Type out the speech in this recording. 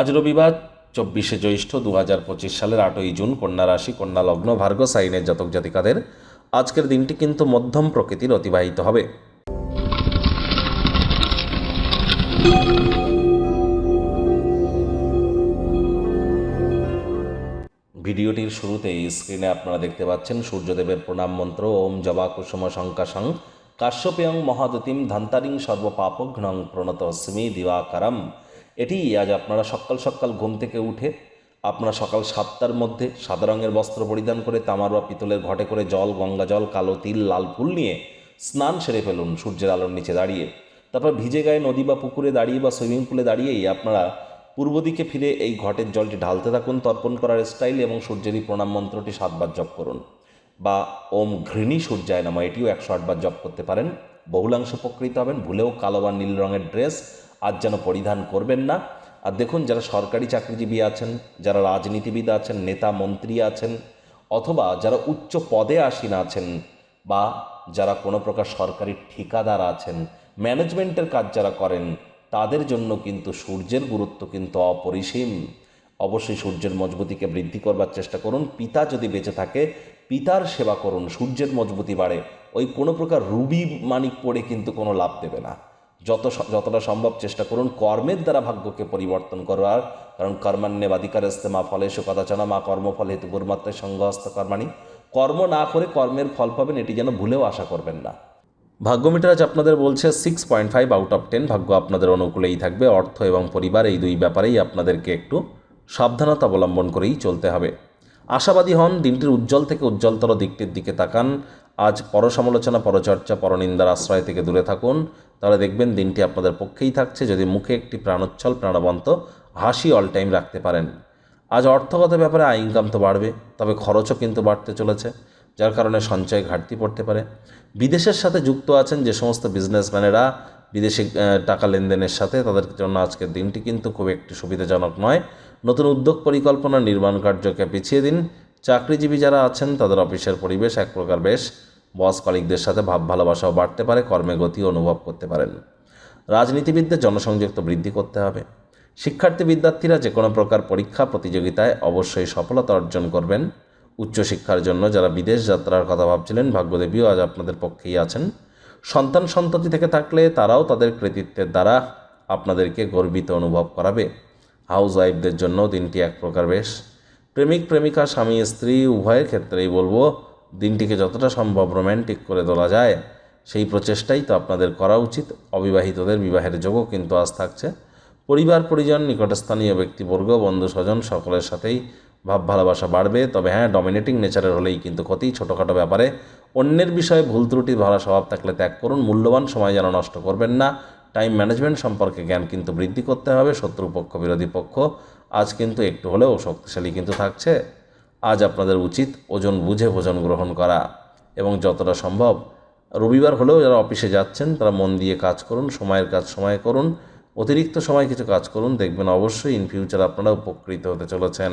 আজ রবিবার, চব্বিশে জ্যৈষ্ঠ দু হাজার পঁচিশ সালের আটই জুন কন্যা রাশি, কন্যা লগ্ন, ভার্গ, সাইনের জাতক জাতিকাদের আজকের দিনটি কিন্তু মধ্যম প্রকৃতির অতিবাহিত হবে। ভিডিওটির শুরুতেই স্ক্রিনে আপনারা দেখতে পাচ্ছেন সূর্যদেবের প্রণাম মন্ত্র, ওম জবা কুসুম শঙ্কাশং, কাশ্যপেয়ং মহাদতিম ধান্তারিং সর্বপাপঘ্নং প্রণত স্মি দিবাকারম। এটি আজ আপনারা সকাল সকাল ঘুম থেকে উঠে আপনারা সকাল সাতটার মধ্যে সাদা রঙের বস্ত্র পরিধান করে তামার বা পিতলের ঘটে করে জল, গঙ্গা জল, কালো তিল, লাল ফুল নিয়ে স্নান সেরে ফেলুন সূর্যের আলোর নিচে দাঁড়িয়ে। তারপর ভিজে গায়ে নদী বা পুকুরে দাঁড়িয়ে বা সুইমিং পুলে দাঁড়িয়েই আপনারা পূর্ব দিকে ফিরে এই ঘটের জলটি ঢালতে থাকুন, তর্পণ করার স্টাইল এবং সূর্যেরই প্রণাম মন্ত্রটি সাতবার জপ করুন। বা ওম ঘৃণী সূর্যায় নামা, এটিও একশো আটবার জপ করতে পারেন। বহুলাংশ উপকৃত হবেন। ভুলেও কালো বা নীল রঙের ড্রেস আজ যেন পরিধান করবেন না। আর দেখুন, যারা সরকারি চাকরিজীবী আছেন, যারা রাজনীতিবিদ আছেন, নেতা মন্ত্রী আছেন, অথবা যারা উচ্চ পদে আসীন আছেন, বা যারা কোনো প্রকার সরকারি ঠিকাদার আছেন, ম্যানেজমেন্টের কাজ যারা করেন, তাদের জন্য কিন্তু সূর্যের গুরুত্ব কিন্তু অপরিসীম। অবশ্যই সূর্যের মজবুতিকে বৃদ্ধি করবার চেষ্টা করুন। পিতা যদি বেঁচে থাকে, পিতার সেবা করুন। সূর্যের মজবুতি বাড়ে। ওই কোনো প্রকার রুবি মানিক পড়ে কিন্তু কোনো লাভ দেবে না। যত স- যতটা সম্ভব চেষ্টা করুন কর্মের দ্বারা ভাগ্যকে পরিবর্তন করার। কারণ কর্মান্যে এস্তে মা ফলেশু কদাচনা মা কর্মফল হেতু গুরুমাত্রায় সঙ্গহস্ত কর্মাণী। কর্ম না করে কর্মের ফল পাবেন, এটি যেন ভুলেও আশা করবেন না। ভাগ্যমিটার আজ আপনাদের বলছে six point five out of ten ভাগ্য আপনাদের অনুকূলেই থাকবে। অর্থ এবং পরিবার এই দুই ব্যাপারেই আপনাদেরকে একটু সাবধানতা অবলম্বন করেই চলতে হবে। আশাবাদী হন, দিনটির উজ্জ্বল থেকে উজ্জ্বলতর দিকটির দিকে তাকান। আজ পরসমালোচনা, পরচর্চা, পরনিন্দার আশ্রয় থেকে দূরে থাকুন। তাহলে দেখবেন দিনটি আপনাদের পক্ষেই থাকছে, যদি মুখে একটি প্রাণোচ্ছল, প্রাণবন্ত হাসি অল টাইম রাখতে পারেন। আজ অর্থগত ব্যাপারে আয় ইনকাম তো বাড়বে, তবে খরচও কিন্তু বাড়তে চলেছে, যার কারণে সঞ্চয় ঘাটতি পড়তে পারে। বিদেশের সাথে যুক্ত আছেন যে সমস্ত বিজনেসম্যানেরা বিদেশি টাকা লেনদেনের সাথে তাদের জন্য আজকের দিনটি কিন্তু খুব একটি সুবিধাজনক নয়। নতুন উদ্যোগ পরিকল্পনা, নির্মাণ কার্যকে পিছিয়ে দিন চাকরিজীবী যারা আছেন, তাদের অফিসের পরিবেশ এক প্রকার বেশ। বস কলিকদের সাথে ভাব ভালোবাসাও বাড়তে পারে, কর্মে গতি অনুভব করতে পারেন। রাজনীতিবিদদের জনসংযোগ তো বৃদ্ধি করতে হবে। শিক্ষার্থী বিদ্যার্থীরা যে কোনো প্রকার পরীক্ষা, প্রতিযোগিতায় অবশ্যই সফলতা অর্জন করবেন। উচ্চশিক্ষার জন্য যারা বিদেশ যাত্রার কথা ভাবছিলেন, ভাগ্যদেবীও আজ আপনাদের পক্ষেই আছেন। সন্তান সন্ততি থেকে থাকলে তারাও তাদের কৃতিত্বের দ্বারা আপনাদেরকে গর্বিত অনুভব করাবে। হাউস ওয়াইফদের জন্য দিনটি এক প্রকার বেশ। প্রেমিক, প্রেমিকা, স্বামী, স্ত্রী, উভয়ের ক্ষেত্রেই বলব, দিনটিকে যতটা সম্ভব রোম্যান্টিক করে তোলা যায়, সেই প্রচেষ্টাই তো আপনাদের করা উচিত। অবিবাহিতদের বিবাহের যোগও কিন্তু আজ থাকছে। পরিবার, পরিজন, নিকটস্থানীয় ব্যক্তিবর্গ, বন্ধু, স্বজন সকলের সাথেই ভাব ভালোবাসা বাড়বে। তবে হ্যাঁ ডমিনেটিং নেচারের হলেই কিন্তু ক্ষতি। ছোটোখাটো ব্যাপারে অন্যের বিষয়ে ভুল ত্রুটি ধরা স্বভাব থাকলে ত্যাগ করুন। মূল্যবান সময় যেন নষ্ট করবেন না। টাইম ম্যানেজমেন্ট সম্পর্কে জ্ঞান কিন্তু বৃদ্ধি করতে হবে শত্রুপক্ষ বিরোধী পক্ষ। আজ কিন্তু একটু হলেও শক্তিশালী কিন্তু থাকছে। আজ আপনাদের উচিত ওজন বুঝে ভোজন গ্রহণ করা এবং যতটা সম্ভব রবিবার হলেও যারা অফিসে যাচ্ছেন, তারা মন দিয়ে কাজ করুন, সময়ের কাজ সময় করুন। অতিরিক্ত সময় কিছু কাজ করুন, দেখবেন অবশ্যই ইন ফিউচার আপনারা উপকৃত হতে চলেছেন।